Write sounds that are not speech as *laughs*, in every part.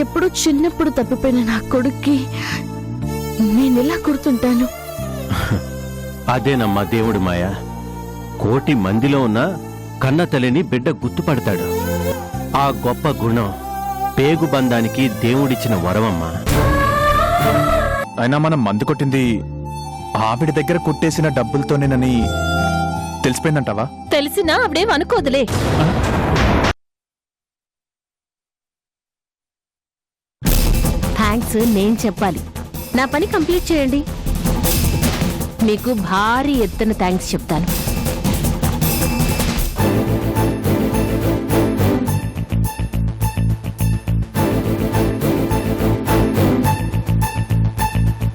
ఎప్పుడో చిన్నప్పుడు తప్పిపోయిన నా కొడుక్కి నేను ఎలా గుర్తుంటాను అదేనమ్మా దేవుడి మాయ. కోటి మందిలో ఉన్న కన్న తల్లిని బిడ్డ గుర్తుపడతాడు. ఆ గొప్ప గుణం పేగు బంధానికి దేవుడిచ్చిన వరమమ్మా. అయినా మనం మందు కొట్టింది ఆవిడ దగ్గర కొట్టేసిన డబ్బులతోనేనని తెలిసిపోయిందంటావా? తెలిసినా ఆవిడేం అనుకోదులే. నేను చెప్పాలి. నా పని కంప్లీట్ చేయండి. మీకు భారీ ఎత్తున థ్యాంక్స్ చెప్తాను.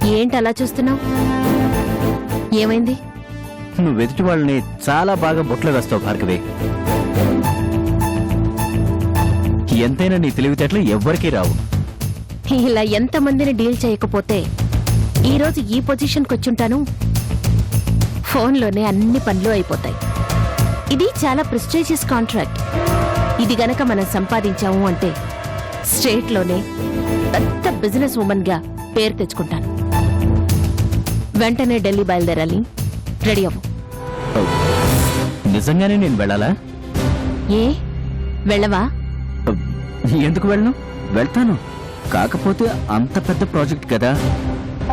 ఏంటి అలా చూస్తున్నావు? ఏమైంది? నువ్వు ఎదుటి వాళ్ళని చాలా బాగా బొట్లు వేస్తావు భార్గవి. ఎంతైనా నీ తెలివితేటలు ఎవ్వరికీ రావు. ఇలా ఎంతమందిని డీల్ చేయకపోతే ఈరోజు ఈ పొజిషన్కి వచ్చుంటాను? ఫోన్లోనే అన్ని పనులు అయిపోతాయి. ఇది చాలా ప్రెస్టీజియస్ కాంట్రాక్ట్. ఇది గనక మనం సంపాదించాము అంటే స్టేట్లోనే పెద్ద బిజినెస్ ఉమెన్గా పేరు తెచ్చుకుంటాను. వెంటనే ఢిల్లీ బయలుదేరాలి. రెడీ అవ్వు. నిజంగానే నేను వెళ్ళాలా? ఏ? వెళ్ళవా? ఎందుకు వెళ్ళను? వెళ్తాను. కాకపోతే అంత పెద్ద ప్రాజెక్ట్ కదా.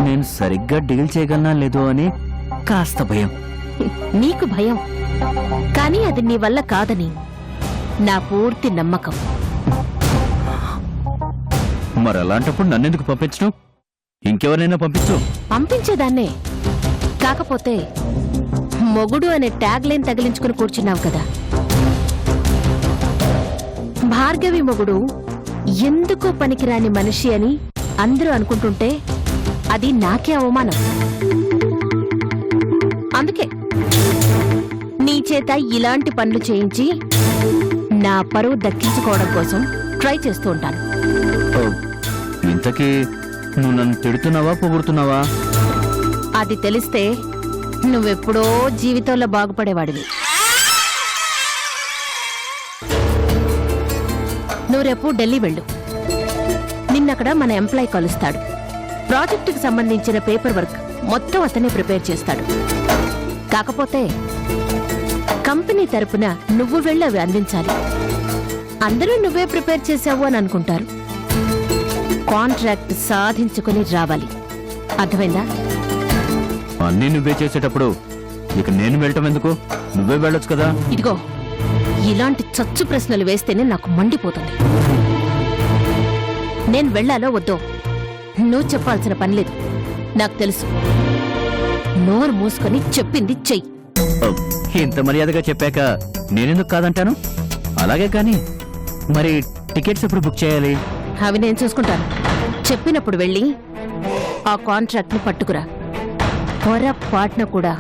నేను సరిగ్గా డీల్ చేయగలనా లేదో అని కాస్త భయం. నీకు భయం. కానీ అది నీ వల్ల కాదని నా పూర్తి నమ్మకం. మరి అలాంటప్పుడు నన్నెందుకు పంపించడం? ఇంకెవరైనా పంపించు. పంపించేదాన్నే. కాకపోతే మొగుడు అనే ట్యాగ్ లైన్ తగిలించుకుని కూర్చున్నావు కదా. భార్గవి మొగుడు ఎందుకో పనికిరాని మనిషి అని అందరూ అనుకుంటుంటే అది నాకే అవమానం. అందుకే నీ చేత ఇలాంటి పనులు చేయించి నా పరువు దక్కించుకోవడం కోసం ట్రై చేస్తూ ఉంటాను. ఇంతకీ నువ్వు నన్ను తిడుతున్నావా పొగుడుతున్నావా? అది తెలిస్తే నువ్వెప్పుడో జీవితంలో బాగుపడేవాడివి. నువ్వు రేపు ఢిల్లీ వెళ్ళు. నిన్నక్కడ మన ఎంప్లాయ్ కలుస్తాడు. ప్రాజెక్టుకి సంబంధించిన పేపర్ వర్క్ మొత్తం అతనే ప్రిపేర్ చేస్తాడు. కాకపోతే కంపెనీ తరపున నువ్వు వెళ్ళి అవి అందించాలి. అందరూ నువ్వే ప్రిపేర్ చేసావు అని అనుకుంటారు. కాంట్రాక్ట్ సాధించుకుని రావాలి. అర్థమైందా? అన్నీ నువ్వే చేసేటప్పుడు ఇక నేను వెళ్ళటం ఎందుకు? నువ్వే వెళ్ళొచ్చు కదా. ఇదిగో ఇలాంటి చచ్చు ప్రశ్నలు వేస్తేనే నాకు మండిపోతుంది. నేను వెళ్ళాలో వద్దో? నువ్వు చెప్పాల్సిన పని లేదు. నాకు తెలుసు. నోరు మూసుకొని చెప్పింది చెయ్యి. ఇంత మర్యాదగా చెప్పాక నేనెందుకు కాదంటాను? అలాగే కానీ మరి టికెట్స్ ఎప్పుడు బుక్ చేయాలి? అవి నేను చూసుకుంటాను. చెప్పినప్పుడు వెళ్ళి ఆ కాంట్రాక్ట్ని పట్టుకురా. పొరపాటున కూడా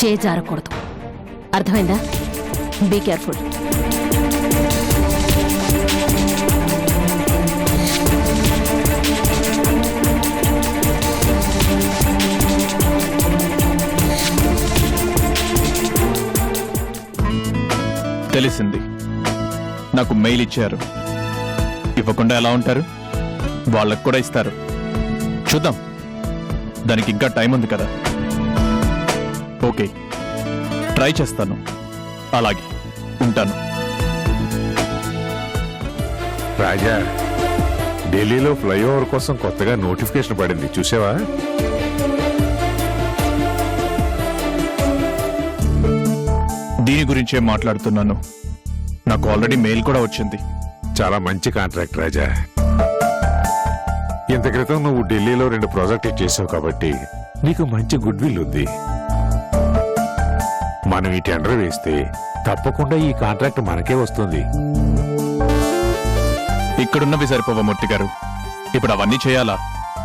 చేజారకూడదు. అర్థమైందా? బీ కేర్ఫుల్ తెలిసింది. నాకు మెయిల్ ఇచ్చారు. ఇవ్వకుండా ఎలా ఉంటారు? వాళ్ళకు కూడా ఇస్తారు. చూద్దాం. దానికి ఇంకా టైం ఉంది కదా. ఓకే. ట్రై చేస్తాను. అలాగే. ఉంటాను రాజా ఢిల్లీలో ఫ్లైఓవర్ కోసం కొత్తగా నోటిఫికేషన్ పడింది. చూసావా? దీని గురించే మాట్లాడుతున్నాను. నాకు ఆల్రెడీ మెయిల్ కూడా వచ్చింది. చాలా మంచి కాంట్రాక్ట్ రాజా. ఇంత క్రితం నువ్వు ఢిల్లీలో రెండు ప్రాజెక్టులు చేసావు కాబట్టి నీకు మంచి గుడ్ విల్ ఉంది. మనం ఈ టెండర్ వేస్తే తప్పకుండా ఈ కాంట్రాక్ట్ మనకే వస్తుంది. ఇక్కడున్నవి సరిపోవా మూర్తి గారు ఇప్పుడు అవన్నీ చేయాలా?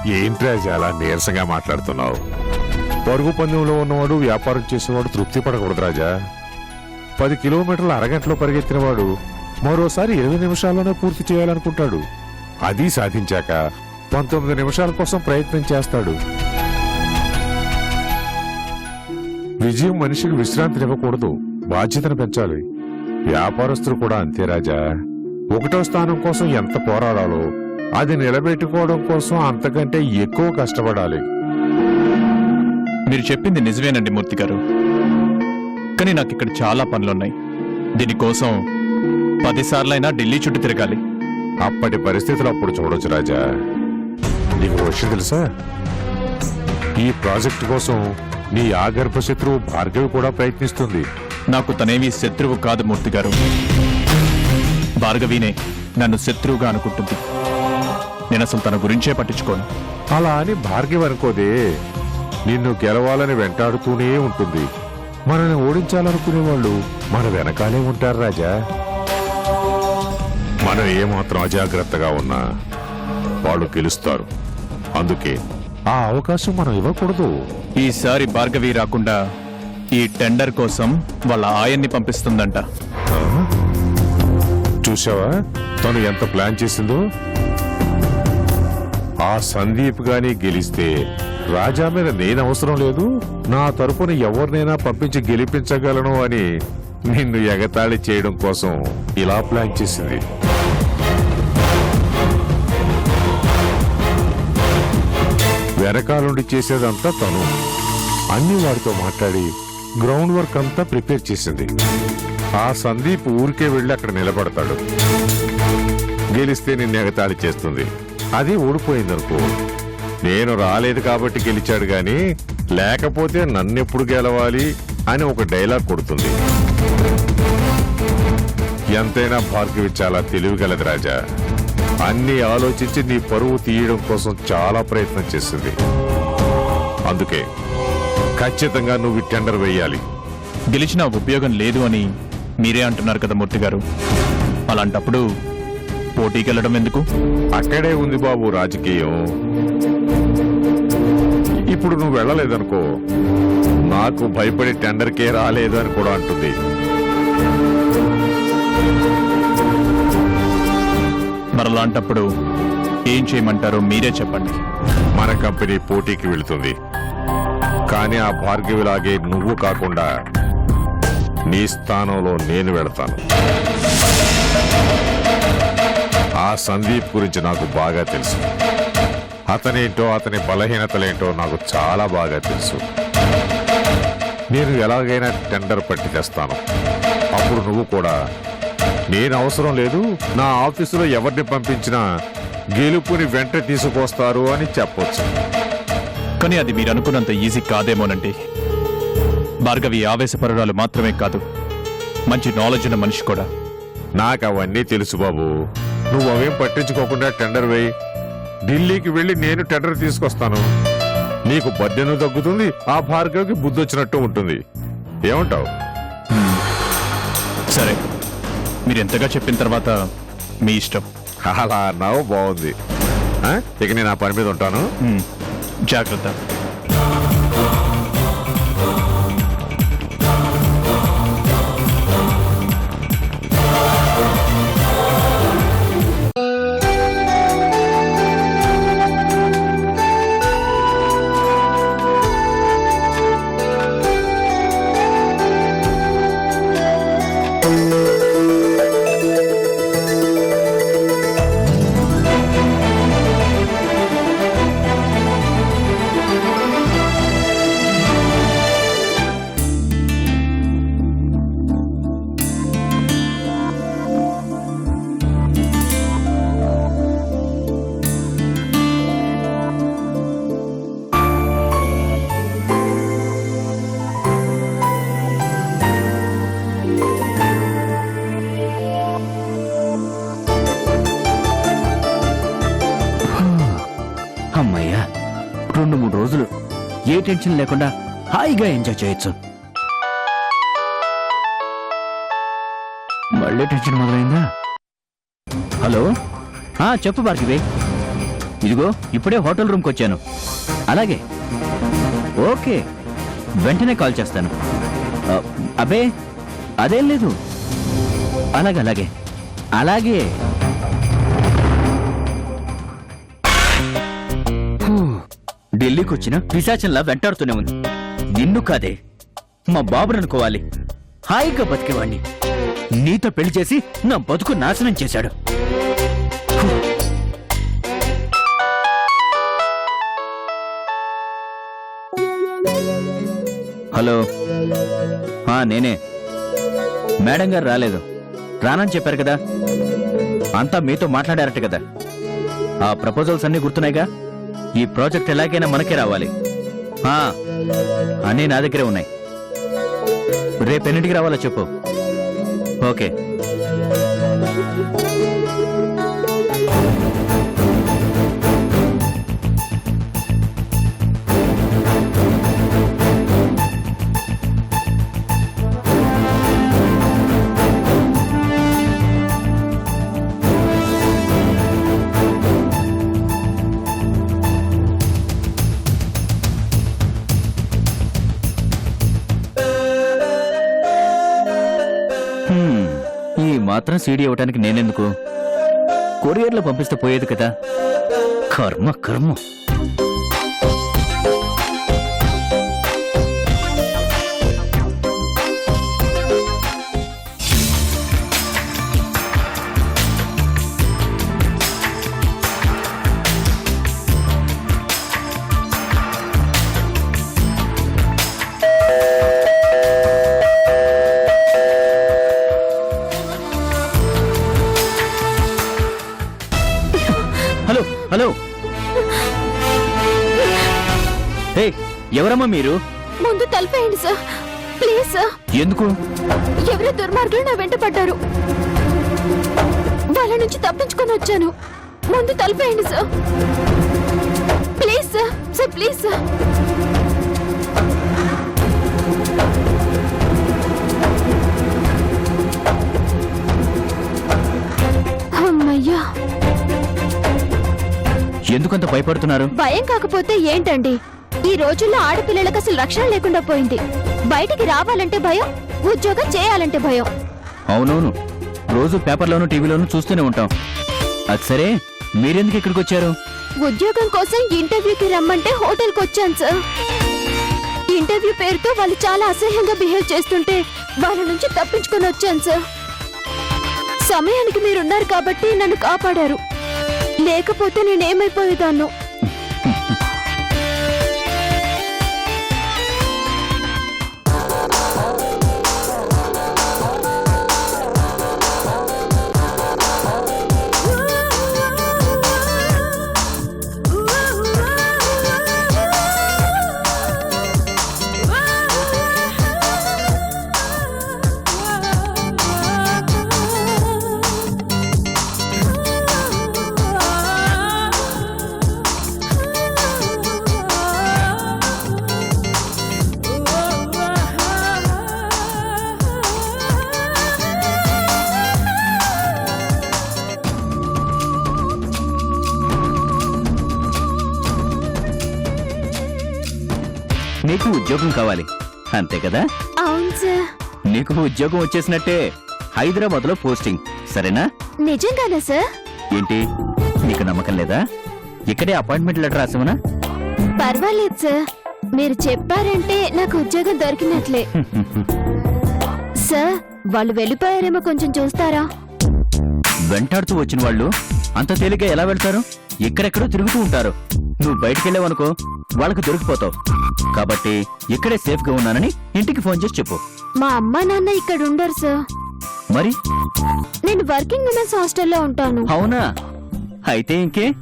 ఏంటి రాజా అలా నీరసంగా మాట్లాడుతున్నావు. పరుగు పందెంలో ఉన్నవాడు వ్యాపారం చేసేవాడు తృప్తి పడకూడదు రాజా. పది కిలోమీటర్ల అరగంటలో పరిగెత్తిన వాడు మరోసారి ఇరవై నిమిషాల్లోనే పూర్తి చేయాలనుకుంటాడు. అది సాధించాక పంతొమ్మిది నిమిషాల కోసం ప్రయత్నం చేస్తాడు. విజయం మనిషికి విశ్రాంతినివ్వకూడదు. బాధ్యతను పెంచాలి. వ్యాపారస్తులు కూడా అంతే రాజా. ఒకటో స్థానం కోసం ఎంత పోరాడాలో అది నిలబెట్టుకోవడం కోసం అంతకంటే ఎక్కువ కష్టపడాలి. మీరు చెప్పింది నిజమేనండి మూర్తి గారు. కానీ నాకు ఇక్కడ చాలా పనులున్నాయి. దీనికోసం పదిసార్లైనా ఢిల్లీ చుట్టూ తిరగాలి. అప్పటి పరిస్థితులు అప్పుడు చూడొచ్చు రాజా. నీకు విషయం తెలుసా? ఈ ప్రాజెక్ట్ కోసం నీ ఆగర్భ శత్రువు భార్గవి కూడా ప్రయత్నిస్తుంది. నాకు తనేవి శత్రువు కాదు మూర్తి గారు భార్గవినే నన్ను శత్రువుగా అనుకుంటుంది. నేను అసలు తన గురించే పట్టించుకోను. అలా అని భార్గవి అనుకోదే నిన్ను గెలవాలని వెంటాడుతూనే ఉంటుంది. మనల్ని ఓడించాలనుకునే వాళ్ళు మన వెనకాలే ఉంటారు రాజా. మనం ఏమాత్రం అజాగ్రత్తగా ఉన్నా వాళ్ళు గెలుస్తారు. అందుకే ఆ అవకాశం మనం ఇవ్వకూడదు. ఈసారి భార్గవి రాకుండా ఈ టెండర్ కోసం వాళ్ళ ఆయన్ని పంపిస్తుందంట. చూసావా తను ఎంత ప్లాన్ చేసిందో? ఆ సందీప్ గాని గెలిస్తే రాజా మీద నేను అవసరం లేదు. నా తరపున ఎవరినైనా పంపించి గెలిపించగలను అని నిన్ను ఎగతాళి చేయడం కోసం ఇలా ప్లాన్ చేసింది. వెనకాలండి చేసేదంతా తను. అన్ని వారితో మాట్లాడి గ్రౌండ్ వర్క్ అంతా ప్రిపేర్ చేసింది. ఆ సందీప్ ఊరికే వెళ్ళి అక్కడ నిలబడతాడు. గెలిస్తే నిన్ను ఎగతాళి చేస్తుంది. అది ఓడిపోయిందనుకో నేను రాలేదు కాబట్టి గెలిచాడు గాని లేకపోతే నన్నెప్పుడు గెలవాలి అని ఒక డైలాగ్ కొడుతుంది. ఎంతైనా భార్గవి చాలా తెలివిగలది రాజా. అన్ని ఆలోచించి నీ పరువు తీయడం కోసం చాలా ప్రయత్నం చేసింది. అందుకే ఖచ్చితంగా నువ్వు ఈ టెండర్ వేయాలి. గెలిచిన ఉపయోగం లేదు అని మీరే అంటున్నారు కదా మూర్తి గారు. అలాంటప్పుడు పోటీకి వెళ్ళడం ఎందుకు? అక్కడే ఉంది బాబు రాజకీయం. ఇప్పుడు నువ్వు వెళ్ళలేదనుకో నాకు భయపడి టెండర్కే రాలేదు అని కూడా అంటుంది. మరలాంటప్పుడు ఏం చేయమంటారో మీరే చెప్పండి. మన కంపెనీ పోటీకి వెళుతుంది. కానీ ఆ భార్గవిలాగే నువ్వు కాకుండా నీ స్థానంలో నేను వెళతాను. ఆ సందీప్ గురించి నాకు బాగా తెలుసు. అతనేంటో అతని బలహీనతలేంటో నాకు చాలా బాగా తెలుసు. నేను ఎలాగైనా టెండర్ పట్టి తెస్తాను. అప్పుడు నువ్వు కూడా నేను అవసరం లేదు నా ఆఫీసులో ఎవరిని పంపించినా గెలుపుని వెంట తీసుకొస్తారు అని చెప్పొచ్చు. కానీ అది మీరు అనుకున్నంత ఈజీ కాదేమోనండి. భార్గవి ఆవేశపరురాలు మాత్రమే కాదు మంచి నాలెడ్జ్ ఉన్న మనిషి కూడా. నాకు అవన్నీ తెలుసు బాబు. నువ్వు అవేం పట్టించుకోకుండా టెండర్ వేయి. ఢిల్లీకి వెళ్ళి నేను టెండర్ తీసుకొస్తాను. నీకు బడ్డెను తగ్గుతుంది ఆ భార్గవికి బుద్ధి వచ్చినట్టు ఉంటుంది. ఏమంటావు? సరే మీరు ఎంతగా చెప్పిన తర్వాత మీ ఇష్టం. అలా అన్నావు బాగుంది? ఇక నేను ఆ పని మీద ఉంటాను. జాగ్రత్త. ఏ టెన్షన్ లేకుండా హాయిగా ఎంజాయ్ చేయొచ్చు. మళ్ళీ టెన్షన్ మొదలైందా? హలో? చెప్పు భార్గవి. ఇదిగో ఇప్పుడే హోటల్ రూమ్కి వచ్చాను. అలాగే. ఓకే. వెంటనే కాల్ చేస్తాను. అబే అదేం లేదు. అలాగే అలాగే అలాగే. ఢిల్లీకొచ్చిన పిశాచంలా వెంటాడుతూనే ఉంది. నిన్ను కాదే మా బాబు అనుకోవాలి. హాయిగా బతికేవాణ్ణి. నీతో పెళ్ళి చేసి నా బతుకు నాశనం చేశాడు. హలో. నేనే. మేడం గారు రాలేదు. రానని చెప్పారు కదా. అంతా మీతో మాట్లాడారట కదా. ఆ ప్రపోజల్స్ అన్ని గుర్తున్నాయిగా? ఈ ప్రాజెక్ట్ ఎలాగైనా మనకే రావాలి. ఆ, అన్నీ నా దగ్గరే ఉన్నాయి. రేపెన్నింటికి రావాలో చెప్పు. ఓకే. మాత్రం సీడీ ఇవ్వటానికి నేనెందుకు? కొరియర్లో పంపిస్తే పోయేది కదా? కర్మ కర్మ. ఎవరమ్మా మీరు? ముందు తలపేయండి సార్. Please sir. ఎందుకు? ఎవరో దుర్మార్గులు నా వెంట పడ్డారు. వాళ్ళ నుంచి తప్పించుకొని వచ్చాను. ముందు తలపేయండి sir. Please sir. Sir please sir. అమ్మయ్యా. ఎందుకంత భయపడుతున్నారు? భయం కాకపోతే ఏంటండి? ఈ రోజుల్లో ఆడపిల్లలకు అసలు రక్షణ లేకుండా పోయింది. బయటికి రావాలంటే భయం ఉద్యోగం చేయాలంటే భయం. అవునవును. రోజు పేపర్లోను టీవీలోను చూస్తూనే ఉంటాం. అది సరే మీరెందుకు ఇక్కడికి వచ్చారు? ఉద్యోగం కోసం ఇంటర్వ్యూకి రమ్మంటే హోటల్కి వచ్చాను సార్. ఇంటర్వ్యూ పేరుతో వాళ్ళు చాలా అసహ్యంగా బిహేవ్ చేస్తుంటే వాళ్ళ నుంచి తప్పించుకొని వచ్చాను సార్. సమయానికి మీరున్నారు కాబట్టి నన్ను కాపాడారు. లేకపోతే నేనేమైపోయేదాన్ని. ఉద్యోగం కావాలి. అంతే కదా? అవును సార్. నీకు ఉద్యోగం వచ్చేసినట్టే హైదరాబాద్లో పోస్టింగ్. సరేనా? నిజంగానా సార్? ఏంటి? నీకు నమ్మకం లేదా? ఇక్కడే అపాయింట్మెంట్ లెటర్ రాసామనా పర్వాలేదు సార్. మీరు చెప్పారంటే నాకు ఉద్యోగం దొరికినట్లే. *laughs* సార్ వాళ్ళు వెళ్ళిపోయారేమో కొంచెం చూస్తారా? వెంటాడుతూ వచ్చిన వాళ్ళు అంత తేలిగ్గా ఎలా వెళ్తారు? ఎక్కడెక్కడో తిరుగుతూ ఉంటారు. నువ్వు బయటికి వెళ్ళావనుకో వాళ్ళకు దొరికిపోతావు. కాబట్టి ఇక్కడే సేఫ్గా ఉన్నానని ఇంటికి ఫోన్ చేసి చెప్పు. మా అమ్మ నాన్న ఇక్కడ ఉండరు సార్. మరి? నేను వర్కింగ్ ఉమెన్స్ హాస్టల్లో ఉంటాను. అవునా? అయితే ఇంకే?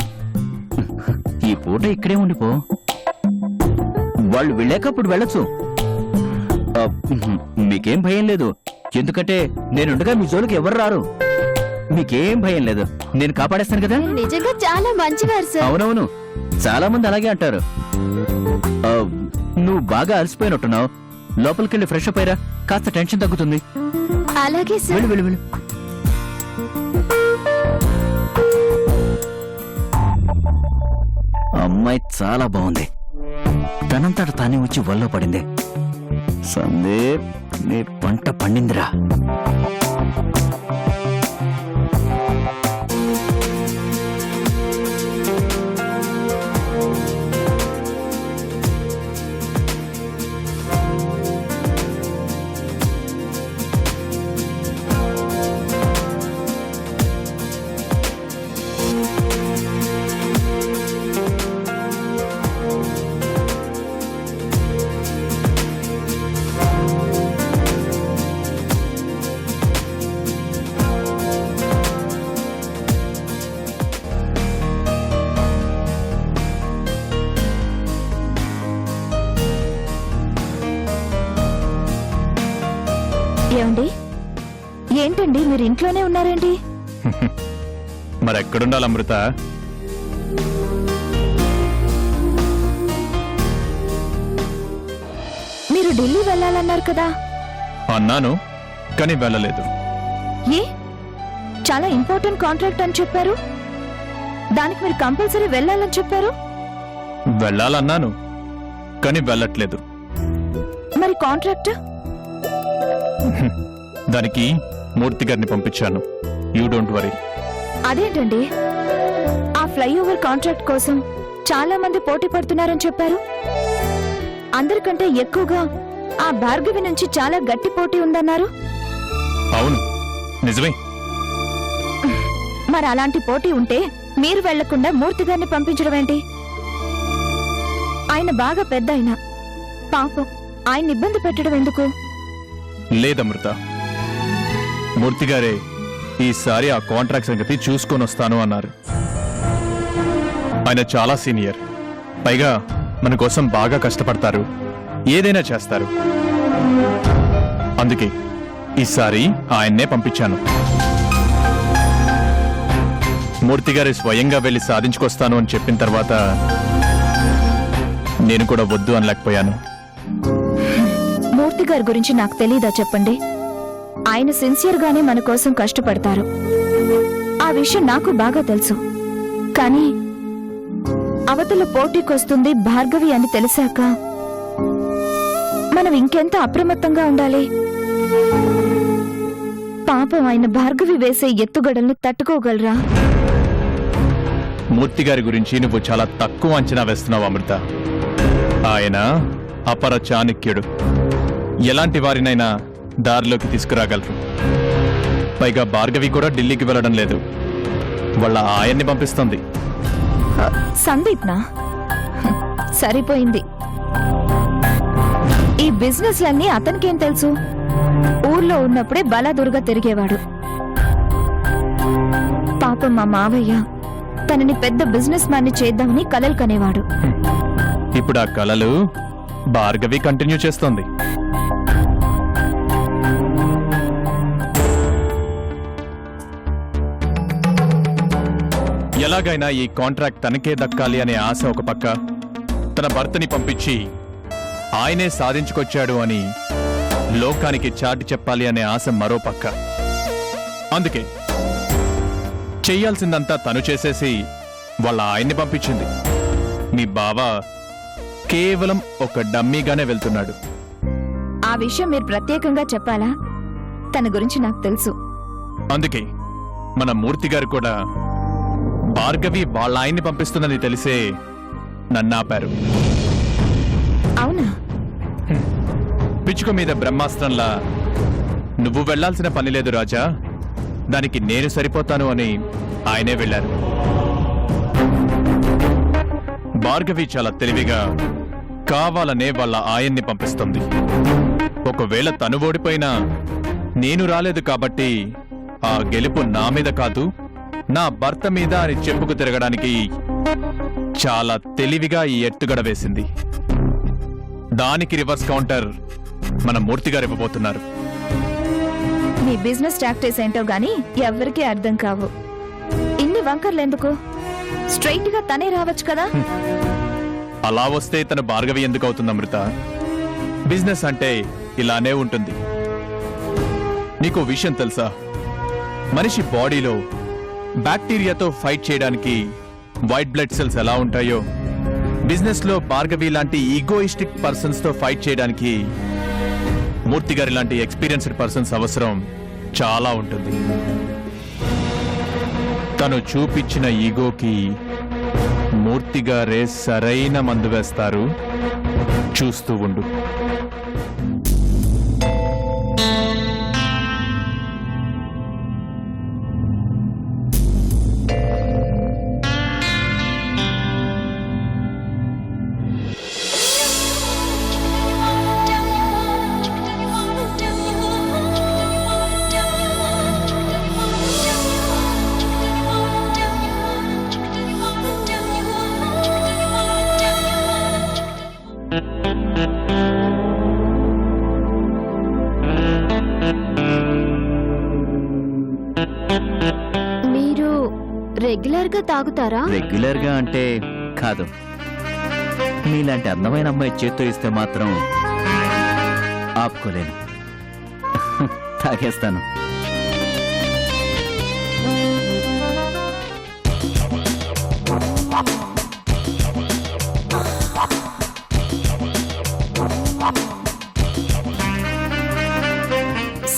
ఈ పూట ఇక్కడే ఉండిపో. వాళ్ళు వెళ్ళాకప్పుడు వెళ్ళొచ్చు. ఆ, మీకేం భయం లేదు. ఎందుకంటే నేనుండగా మీ జోలికి ఎవరు రారు. మీకేం భయం లేదు. నేను కాపాడేస్తాను కదా? నిజంగా చాలా మంచివారు సార్. అవునవును. చాలా మంది అలాగే అంటారు. ఆ, నువ్వు బాగా అలసిపోయినట్టున్నావు. లోపలికెళ్ళి ఫ్రెష్ అప్ అయ్యరా. కాస్త టెన్షన్ తగ్గుతుంది. అలాగే సార్. వెళ్ళు వెళ్ళు వెళ్ళు. అమ్మాయి చాలా బాగుంది. తనంతట తానే వచ్చి వల్ల పడింది. సందీప్ నీ పంట పండిందిరా. ఇంట్లోనే ఉన్నారేంటి? *laughs* మరి ఎక్కడుండాలి అమృత? మీరు ఢిల్లీ వెళ్ళాలన్నారు కదా? అన్నాను కానీ వెళ్ళలేదు. ఏ? చాలా ఇంపార్టెంట్ కాంట్రాక్ట్ అని చెప్పారు? దానికి మీరు కంపల్సరీ వెళ్ళాలని చెప్పారు? వెళ్ళాలన్నాను కానీ వెళ్ళట్లేదు. మరి కాంట్రాక్ట్? *laughs* దానికి మూర్తి గారిని పంపించాను. యూ డోంట్ వరీ అదేంటండి? ఆ ఫ్లైఓవర్ కాంట్రాక్ట్ కోసం చాలా మంది పోటీ పడుతున్నారని చెప్పారు. అందరికంటే ఎక్కువగా ఆ భార్గవి నుంచి చాలా గట్టి పోటీ ఉందన్నారు. అవును. నిజమే. మరి అలాంటి పోటీ ఉంటే మీరు వెళ్ళకుండా మూర్తి గారిని పంపించడం ఏంటి? ఆయన బాగా పెద్ద ఆయన పాపం ఆయన ఇబ్బంది పెట్టడం ఎందుకు? లేదమృత మూర్తి గారే ఈసారి ఆ కాంట్రాక్ట్ సంగతి చూసుకొని వస్తాను అన్నారు. ఆయన చాలా సీనియర్. పైగా మన కోసం బాగా కష్టపడతారు. ఏదైనా చేస్తారు. అందుకే ఈసారి ఆయన్నే పంపించాను. మూర్తి గారి స్వయంగా వెళ్ళి సాధించుకొస్తాను అని చెప్పిన తర్వాత నేను కూడా వద్దు అనలేకపోయాను. మూర్తి గారి గురించి నాకు తెలీదా చెప్పండి? ఆయన సిన్సియర్గానే మన కోసం కష్టపడతారు. ఆ విషయం నాకు బాగా తెలుసు. కానీ అవతల పోటీకొస్తుంది భార్గవి అని తెలిసాక మనం ఇంకెంత అప్రమత్తంగా ఉండాలి? పాపం ఆయన భార్గవి వేసే ఎత్తుగడల్ని తట్టుకోగలరా? మూర్తి గారి గురించి నువ్వు చాలా తక్కువ అంచనా వేస్తున్నావు అమృత. ఆయన అపర చాణక్యుడు. ఎలాంటి వారినైనా దారిలోకి తీసుకురాగలరు. పైగా భార్గవి కూడా ఢిల్లీకి వెళ్ళడం లేదు. వాళ్ళ ఆయన్ని పంపిస్తుంది. సందీప్ నా సరిపోయింది. ఈ బిజినెస్ లన్నీ అతనికేం తెలుసు? ఊర్లో ఉన్నప్పుడే బలాదురుగా తిరిగేవాడు. పాపం మా మావయ్య తనని పెద్ద బిజినెస్ మ్యాన్ని చేద్దామని కలలు కనేవాడు. ఇప్పుడు ఆ కళలు భార్గవి కంటిన్యూ చేస్తోంది. ఎలాగైనా ఈ కాంట్రాక్ట్ తనకే దక్కాలి అనే ఆశ ఒక పక్క. తన భర్తని పంపించి ఆయనే సాధించుకొచ్చాడు అని లోకానికి చాటి చెప్పాలి అనే ఆశ మరో పక్క. అందుకే చెయ్యాల్సిందంతా తను చేసేసి వాళ్ళ ఆయన్ని పంపించింది. మీ బావ కేవలం ఒక డమ్మీగానే వెళ్తున్నాడు. ఆ విషయం మీరు ప్రత్యేకంగా చెప్పాలా? తన గురించి నాకు తెలుసు. అందుకే మన మూర్తి గారు కూడా భార్గవి వాళ్ళ ఆయన్ని పంపిస్తుందని తెలిసే నన్నాపారు అవునా? పిచ్చుక మీద బ్రహ్మాస్త్రంలా నువ్వు వెళ్ళాల్సిన పని లేదు రాజా దానికి నేను సరిపోతాను అని ఆయనే వెళ్ళారు. భార్గవి చాలా తెలివిగా కావాలనే వాళ్ళ ఆయన్ని పంపిస్తుంది. ఒకవేళ తను ఓడిపోయినా నేను రాలేదు కాబట్టి ఆ గెలుపు నా మీద కాదు నా భర్త మీద అని చెప్పుకు తిరగడానికి చాలా తెలివిగా ఈ ఎత్తుగడ వేసింది. దానికి రివర్స్ కౌంటర్ మన మూర్తి గారు ఇవ్వబోతున్నారు. మీ బిజినెస్ టాక్టిక్స్ ఏంటో గానీ ఎవ్వరికీ అర్థం కావు. ఇన్ని వంకర్లెందుకు? స్ట్రైట్గా తనే రావచ్చు కదా? అలా వస్తే తన భార్గవి ఎందుకు అవుతుంది అమృత? బిజినెస్ అంటే ఇలానే ఉంటుంది. నీకు విషయం తెలుసా? మనిషి బాడీలో బ్యాక్టీరియాతో ఫైట్ చేయడానికి వైట్ బ్లడ్ సెల్స్ ఎలా ఉంటాయో బిజినెస్లో భార్గవి లాంటి ఈగోయిస్టిక్ పర్సన్స్తో ఫైట్ చేయడానికి మూర్తి గారి లాంటి ఎక్స్పీరియన్స్డ్ పర్సన్స్ అవసరం చాలా ఉంటుంది. తను చూపించిన ఈగోకి మూర్తి గారే సరైన మందు వేస్తారు. చూస్తూ ఉండు. రెగ్యులర్గా తాగుతారా? రెగ్యులర్గా అంటే కాదు. మీలాంటి అందమైన అమ్మాయి చేత్తో ఇస్తే మాత్రం ఆపుకోలేను. తాగేస్తాను.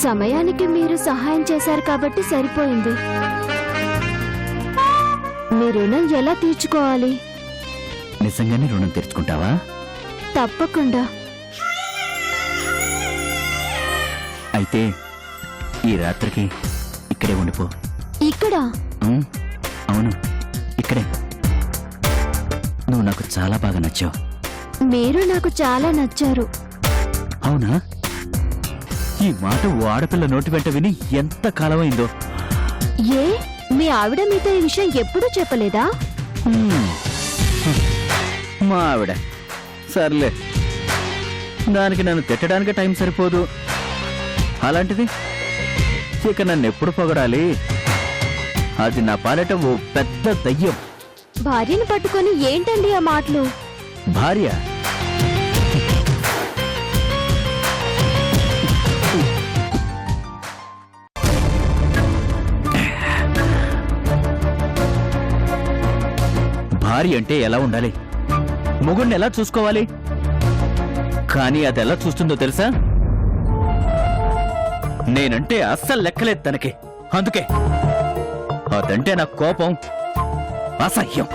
సమయానికి మీరు సహాయం చేశారు కాబట్టి సరిపోయింది. రుణం ఎలా తీర్చుకోవాలి? నిజంగానే రుణం తెచ్చుకుంటావా తప్పకుండా. అయితే ఈ రాత్రికి ఇక్కడే ఉండిపో. ఇక్కడ? ఉమ్, అవును ఇక్కడే. నువ్వు నాకు చాలా బాగా నచ్చావు. మీరు నాకు చాలా నచ్చారు. అవునా? ఈ మాట ఓ ఆడపిల్ల నోటి వెంట విని ఎంత కాలమైందో. ఏ? మీ ఆవిడ మీతో ఈ విషయం ఎప్పుడూ చెప్పలేదా. మా ఆవిడ. సర్లే. దానికి నన్ను తిట్టడానికి టైం సరిపోదు. అలాంటిది? ఇక నన్ను ఎప్పుడు పొగడాలి? అది నా పాలట ఓ పెద్ద దయ్యం. భార్యను పట్టుకొని ఏంటండి ఆ మాటలు? భార్య? భార్య అంటే ఎలా ఉండాలి? మొగుడిని ఎలా చూసుకోవాలి? కానీ అది ఎలా చూస్తుందో తెలుసా? నేనంటే అస్సలు లెక్కలేదు తనకి. అందుకే. అదంటే నా కోపం. అసహ్యం.